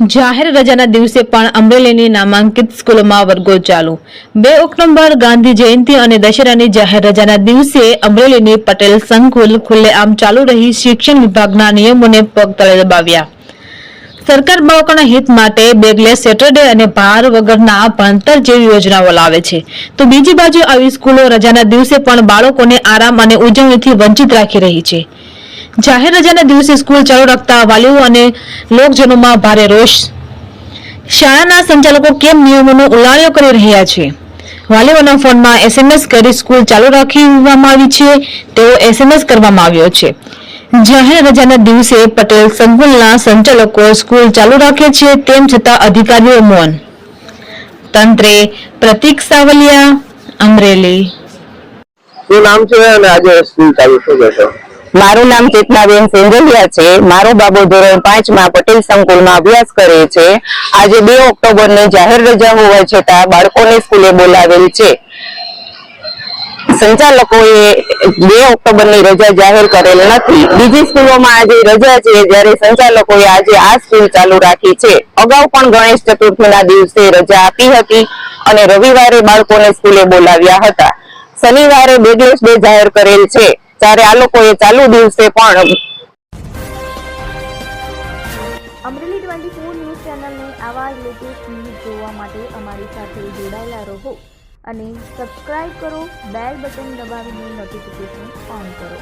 જાહેર રજાના દિવસે પણ અમરેલીની નામાંકિત સ્કૂલોમાં વર્ગો ચાલુ. બે ઓક્ટોબર ગાંધી જયંતિ અને દશેરાની જાહેર રજાના દિવસે અમરેલીની પટેલ સંકુલ ખુલ્લેઆમ ચાલુ રહી શિક્ષણ વિભાગના નિયમોને પગ તળે દબાવ્યા. સરકાર બાળકોના હિત માટે બેગલેસ સેટરડે અને ભાર વગરના ભણતર જેવી યોજનાઓ લાવે છે. તો બીજી બાજુ આવી સ્કૂલો રજાના દિવસે પણ બાળકોને આરામ અને ઉજવણીથી વંચિત રાખી રહી છે. જાહેર રજાના દિવસે સ્કૂલ ચાલુ રાખતા વાલીઓ અને લોકજનોમાં ભારે રોષ. શાળાના સંચાલકો કેમ નિયમોનો ઉલ્લાંઘન કરી રહ્યા છે? વાલીઓના ફોનમાં એસએમએસ કરી સ્કૂલ ચાલુ રાખવામાં આવી છે, તેવો એસએમએસ કરવામાં આવ્યો છે. જાહેર રજાના દિવસે પટેલ સંકુલના સંચાલકો સ્કૂલ ચાલુ રાખે છે, તેમ છતાં અધિકારીઓ મૌન. તંત્રે પ્રતિક સાવલિયા, અમરેલી. શું નામ છે અને આજે સ્કૂલ ચાલુ શું કહેશો? મારું નામ ચેતનાબેન સેંગલિયા છે. મારો બાબો ધોરણ પાંચમાં પટેલ સંકુલમાં અભ્યાસ કરે છે. આજે બે ઓક્ટોબરની જાહેર રજા હોવા છતાં બાળકોને સ્કૂલે બોલાવેલ છે. સંચાલકોએ બે ઓક્ટોબરની રજા જાહેર કરેલ નથી. બીજી સ્કૂલોમાં આજે રજા છે જ્યારે સંચાલકોએ આજે આ સ્કૂલ ચાલુ રાખી છે. અગાઉ પણ ગણેશ ચતુર્થીના દિવસે રજા આપી હતી અને રવિવારે બાળકોને સ્કૂલે બોલાવ્યા હતા. શનિવારે બેગલેસ ડે જાહેર કરેલ છે. ત્યારે આ લોકોએ ચાલુ દિવસે પણ અમરેલી ટ્વેન્ટી ફોર ન્યૂઝ ચેનલને આવા લેટેસ્ટ ન્યૂઝ જોવા માટે અમારી સાથે જોડાયેલા રહો અને સબસ્ક્રાઇબ કરો, બેલ બટન દબાવીને નોટિફિકેશન ઓન કરો.